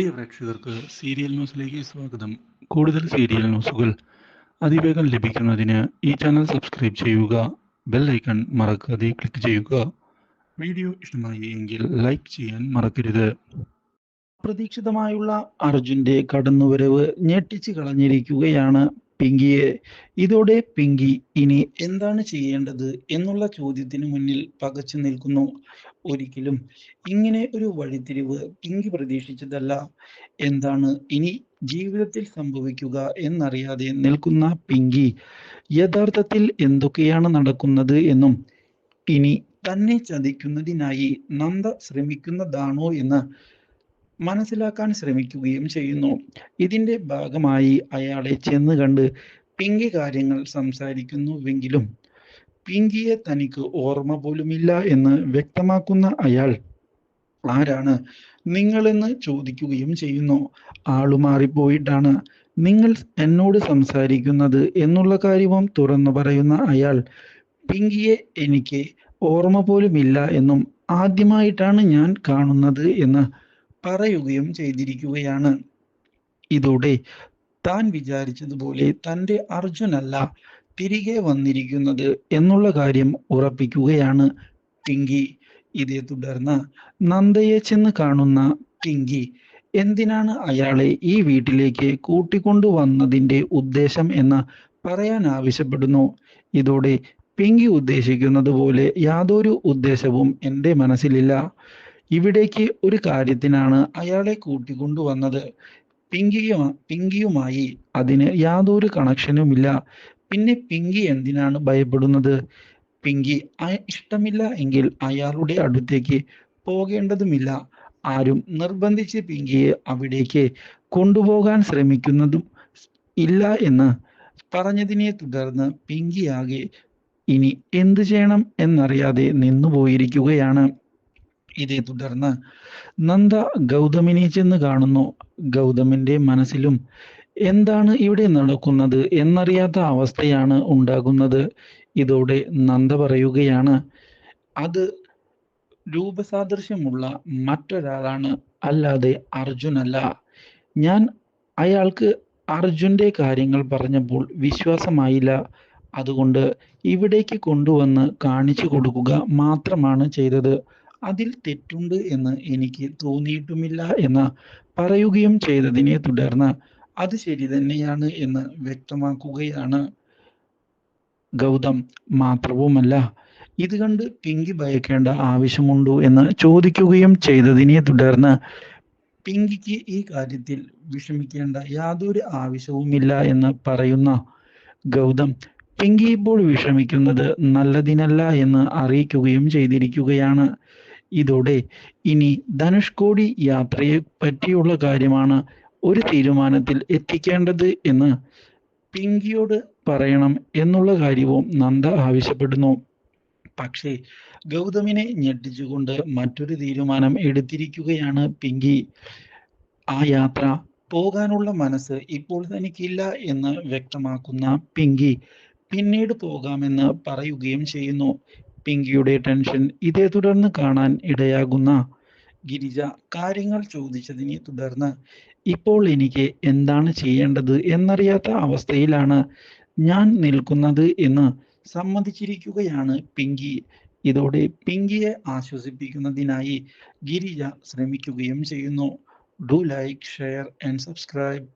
പ്രിയ പ്രേക്ഷകർക്ക് സീരിയൽ ന്യൂസിലേക്ക് സ്വാഗതം. കൂടുതൽ സീരിയൽ ന്യൂസുകൾ അതിവേഗം ലഭിക്കുന്നതിന് ഈ ചാനൽ സബ്സ്ക്രൈബ് ചെയ്യുക ബെൽ ഐക്കൺ മറക്കാതെ ക്ലിക്ക് ചെയ്യുക. വീഡിയോ ഇഷ്ടമായി എങ്കിൽ ലൈക്ക് ചെയ്യാൻ മറക്കരുത്. അപ്രതീക്ഷിതമായുള്ള അർജുന്റെ കടന്നുവരവ് ഞെട്ടിച്ചു കളഞ്ഞിരിക്കുകയാണ്. പിങ്കിയെ. ഇതോടെ പിങ്കി ഇനി എന്താണ് ചെയ്യേണ്ടത് എന്നുള്ള ചോദ്യത്തിന് മുന്നിൽ പകച്ചു നിൽക്കുന്നു. ഒരിക്കലും ഇങ്ങനെ ഒരു വഴിത്തിരിവ് പിങ്കി പ്രതീക്ഷിച്ചതല്ല. എന്താണ് ഇനി ജീവിതത്തിൽ സംഭവിക്കുക എന്നറിയാതെ നിൽക്കുന്ന പിങ്കി. യഥാർത്ഥത്തിൽ എന്തൊക്കെയാണ് നടക്കുന്നത് എന്നും ഇനി തന്നെ ചതിക്കുന്നതിനായി നന്ദ ശ്രമിക്കുന്നതാണോ എന്ന് മനസ്സിലാക്കാൻ ശ്രമിക്കുകയും ചെയ്യുന്നു. ഇതിന്റെ ഭാഗമായി അയാളെ ചെന്ന് കണ്ട് പിങ്കി കാര്യങ്ങൾ സംസാരിക്കുന്നുവെങ്കിലും പിങ്കിയെ തനിക്ക് ഓർമ്മ പോലുമില്ല എന്ന് വ്യക്തമാക്കുന്ന അയാൾ ആരാണ്? നിങ്ങളെന്ന് ചോദിക്കുകയും ചെയ്യുന്നു. ആളു മാറിപ്പോയിട്ടാണ്. നിങ്ങൾ എന്നോട് സംസാരിക്കുന്നത് എന്നുള്ള കാര്യവും തുറന്നു പറയുന്ന അയാൾ പിങ്കിയെ എനിക്ക് ഓർമ്മ പോലുമില്ല എന്നും ആദ്യമായിട്ടാണ് ഞാൻ കാണുന്നത് എന്ന് പറയുകയും ചെയ്തിരിക്കുകയാണ്. ഇതോടെ താൻ വിചാരിച്ചതുപോലെ തന്റെ അർജുനല്ല തിരികെ വന്നിരിക്കുന്നത് എന്നുള്ള കാര്യം ഉറപ്പിക്കുകയാണ് പിങ്കി. ഇതേ തുടർന്ന് നന്ദയെ ചെന്ന് കാണുന്ന പിങ്കി എന്തിനാണ് അയാളെ ഈ വീട്ടിലേക്ക് കൂട്ടിക്കൊണ്ടു വന്നതിന്റെ ഉദ്ദേശം എന്ന് പറയാൻ ആവശ്യപ്പെടുന്നു? ഇതോടെ പിങ്കി ഉദ്ദേശിക്കുന്നത് പോലെ യാതൊരു ഉദ്ദേശവും എന്റെ മനസ്സിലില്ല. ഇവിടേക്ക് ഒരു കാര്യത്തിനാണ് അയാളെ കൂട്ടിക്കൊണ്ടുവന്നത്. പിങ്കിയു പിങ്കിയുമായി അതിന് യാതൊരു കണക്ഷനുമില്ല. പിന്നെ പിങ്കി എന്തിനാണ് ഭയപ്പെടുന്നത്? പിങ്കി ഇഷ്ടമില്ല എങ്കിൽ അയാളുടെ അടുത്തേക്ക് പോകേണ്ടതുമില്ല. ആരും നിർബന്ധിച്ച് പിങ്കിയെ അവിടേക്ക് കൊണ്ടുപോകാൻ ശ്രമിക്കുന്നതും ഇല്ല എന്ന് പറഞ്ഞതിനെ തുടർന്ന് പിങ്കിയാകെ ഇനി എന്തു ചെയ്യണം എന്നറിയാതെ നിന്നുപോയിരിക്കുകയാണ്. ഇതേ തുടർന്ന് നന്ദ ഗൗതമിനെ ചെന്ന് കാണുന്നു. ഗൗതമിന്റെ മനസ്സിലും എന്താണ് ഇവിടെ നടക്കുന്നത് എന്നറിയാത്ത അവസ്ഥയാണ് ഉണ്ടാകുന്നത്. ഇതോടെ നന്ദ പറയുകയാണ് അത് രൂപസാദൃശ്യമുള്ള മറ്റൊരാളാണ് അല്ലാതെ അർജുനല്ല. ഞാൻ അയാൾക്ക് അർജുന്റെ കാര്യങ്ങൾ പറഞ്ഞപ്പോൾ വിശ്വാസമായില്ല. അതുകൊണ്ട് ഇവിടേക്ക് കൊണ്ടുവന്ന് കാണിച്ചു കൊടുക്കുക മാത്രമാണ് ചെയ്തത്. അതിൽ തെറ്റുണ്ട് എന്ന് എനിക്ക് തോന്നിയിട്ടുമില്ല എന്ന് പറയുകയും ചെയ്തതിനെ തുടർന്ന് അത് ശരി തന്നെയാണ് എന്ന് വ്യക്തമാക്കുകയാണ്. ഗൗതം മാത്രവുമല്ല ഇത് കണ്ട് പിങ്കി ഭയക്കേണ്ട ആവശ്യമുണ്ടോ എന്ന് ചോദിക്കുകയും ചെയ്തതിനെ തുടർന്ന് പിങ്കിക്ക് ഈ കാര്യത്തിൽ വിഷമിക്കേണ്ട യാതൊരു ആവശ്യവുമില്ല എന്ന് പറയുന്ന ഗൗതം പിങ്കി ഇപ്പോൾ വിഷമിക്കുന്നത് നല്ലതിനല്ല എന്ന് അറിയിക്കുകയും ചെയ്തിരിക്കുകയാണ്. ഇതോടെ ഇനി ധനുഷ്കോടി യാത്രയെ പറ്റിയുള്ള കാര്യമാണ് ഒരു തീരുമാനത്തിൽ എത്തിക്കേണ്ടത് എന്ന് പിങ്കിയോട് പറയണം എന്നുള്ള കാര്യവും നന്ദ ആവശ്യപ്പെടുന്നു. പക്ഷേ ഗൗതമിനെ ഞെട്ടിച്ചുകൊണ്ട് മറ്റൊരു തീരുമാനം എടുത്തിരിക്കുകയാണ് പിങ്കി. ആ യാത്ര പോകാനുള്ള മനസ്സ് ഇപ്പോൾ തനിക്കില്ല എന്ന് വ്യക്തമാക്കുന്ന പിങ്കി പിന്നീട് പോകാമെന്ന് പറയുകയും ചെയ്യുന്നു. പിങ്കിയുടെ ടെൻഷൻ ഇതേ തുടർന്ന് കാണാൻ ഇടയാകുന്ന ഗിരിജ കാര്യങ്ങൾ ചോദിച്ചതിനെ തുടർന്ന് ഇപ്പോൾ എനിക്ക് എന്താണ് ചെയ്യേണ്ടത് എന്നറിയാത്ത അവസ്ഥയിലാണ് ഞാൻ നിൽക്കുന്നത് എന്ന് സമ്മതിച്ചിരിക്കുകയാണ് പിങ്കി. ഇതോടെ പിങ്കിയെ ആശ്വസിപ്പിക്കുന്നതിനായി ഗിരിജ ശ്രമിക്കുകയും ചെയ്യുന്നു. Do like share and subscribe